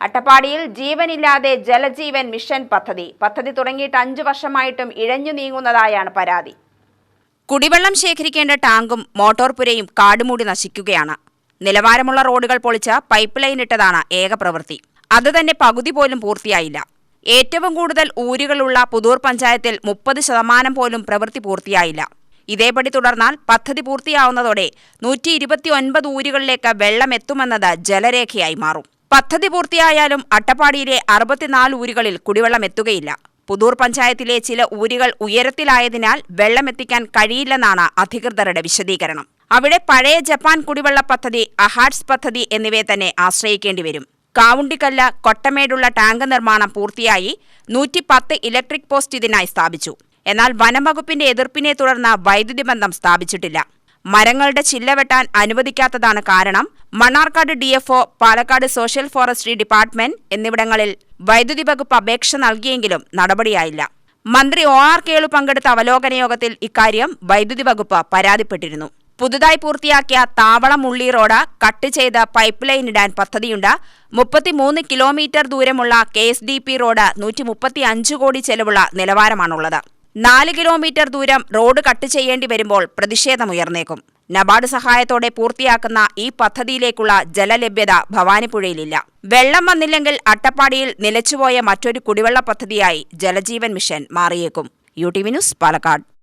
അട്ടപ്പാടിയിൽ ജീവനില്ലാതെ ജലജീവൻ മിഷൻ പദ്ധതി. പദ്ധതി തുടങ്ങിയിട്ട് അഞ്ചു വർഷമായിട്ടും ഇഴഞ്ഞു നീങ്ങുന്നതായാണ് പരാതി. കുടിവെള്ളം ശേഖരിക്കേണ്ട ടാങ്കും മോട്ടോർ പുരയും കാടുമൂടി നശിക്കുകയാണ്. നിലവാരമുള്ള റോഡുകൾ പൊളിച്ച് പൈപ്പ് ലൈൻ ഇട്ടതാണ് ഏക പ്രവൃത്തി. അതുതന്നെ പകുതി പോലും പൂർത്തിയായില്ല. ഏറ്റവും കൂടുതൽ ഊരുകളുള്ള പുതൂർ പഞ്ചായത്തിൽ മുപ്പത് ശതമാനം പോലും പ്രവൃത്തി പൂർത്തിയായില്ല. ഇതേപടി തുടർന്നാൽ പദ്ധതി പൂർത്തിയാവുന്നതോടെ നൂറ്റി ഇരുപത്തിയൊൻപത് ഊരുകളിലേക്ക് വെള്ളം എത്തുമെന്നത് ജലരേഖയായി മാറും. പദ്ധതി പൂർത്തിയായാലും അട്ടപ്പാടിയിലെ അറുപത്തിനാല് ഊരുകളിൽ കുടിവെള്ളം എത്തുകയില്ല. പുതൂർ പഞ്ചായത്തിലെ ചില ഊരുകൾ ഉയരത്തിലായതിനാൽ വെള്ളമെത്തിക്കാൻ കഴിയില്ലെന്നാണ് അധികൃതരുടെ വിശദീകരണം. അവിടെ പഴയ ജപ്പാൻ കുടിവെള്ള പദ്ധതി അഹാഡ്സ് പദ്ധതി എന്നിവയെ തന്നെ ആശ്രയിക്കേണ്ടി വരും. കാവുണ്ടിക്കല്ല് കൊട്ടമേടുള്ള ടാങ്ക് നിർമ്മാണം പൂർത്തിയായി നൂറ്റി പത്ത് ഇലക്ട്രിക് പോസ്റ്റ് ഇതിനായി സ്ഥാപിച്ചു. എന്നാൽ വനംവകുപ്പിന്റെ എതിർപ്പിനെ തുടർന്ന് വൈദ്യുതി ബന്ധം സ്ഥാപിച്ചിട്ടില്ല. മരങ്ങളുടെ ചില്ല വെട്ടാൻ അനുവദിക്കാത്തതാണ് കാരണം. Mannarkkad DFO Palakkad social forestry department എന്നിവിടങ്ങളിൽ വൈദ്യുതി വകുപ്പ് അപേക്ഷ നൽകിയെങ്കിലും നടപടിയായില്ല. മന്ത്രി ഒ ആർ കേളു പങ്കെടുത്ത അവലോകന യോഗത്തിൽ ഇക്കാര്യം വൈദ്യുതി വകുപ്പ് പരാതിപ്പെട്ടിരുന്നു. പുതുതായി പൂർത്തിയാക്കിയ താവളം ഉള്ളി റോഡ് കട്ട് ചെയ്ത് പൈപ്പ് ലൈൻ ഇടാൻ പദ്ധതിയുണ്ട്. മുപ്പത്തിമൂന്ന് കിലോമീറ്റർ ദൂരമുള്ള K S D P road നൂറ്റി മുപ്പത്തി അഞ്ച് കോടി ചെലവുള്ള നിലവാരമാണുള്ളത്. നാല് കിലോമീറ്റർ ദൂരം റോഡ് കട്ട് ചെയ്യേണ്ടി വരുമ്പോൾ പ്രതിഷേധമുയർന്നേക്കും. നബാർഡ് സഹായത്തോടെ പൂർത്തിയാക്കുന്ന ഈ പദ്ധതിയിലേക്കുള്ള ജലലഭ്യത ഭവാനിപ്പുഴയിലില്ല. വെള്ളം വന്നില്ലെങ്കിൽ അട്ടപ്പാടിയിൽ നിലച്ചുപോയ മറ്റൊരു കുടിവെള്ള പദ്ധതിയായി ജലജീവൻ മിഷൻ മാറിയേക്കും. U T V news Palakkad.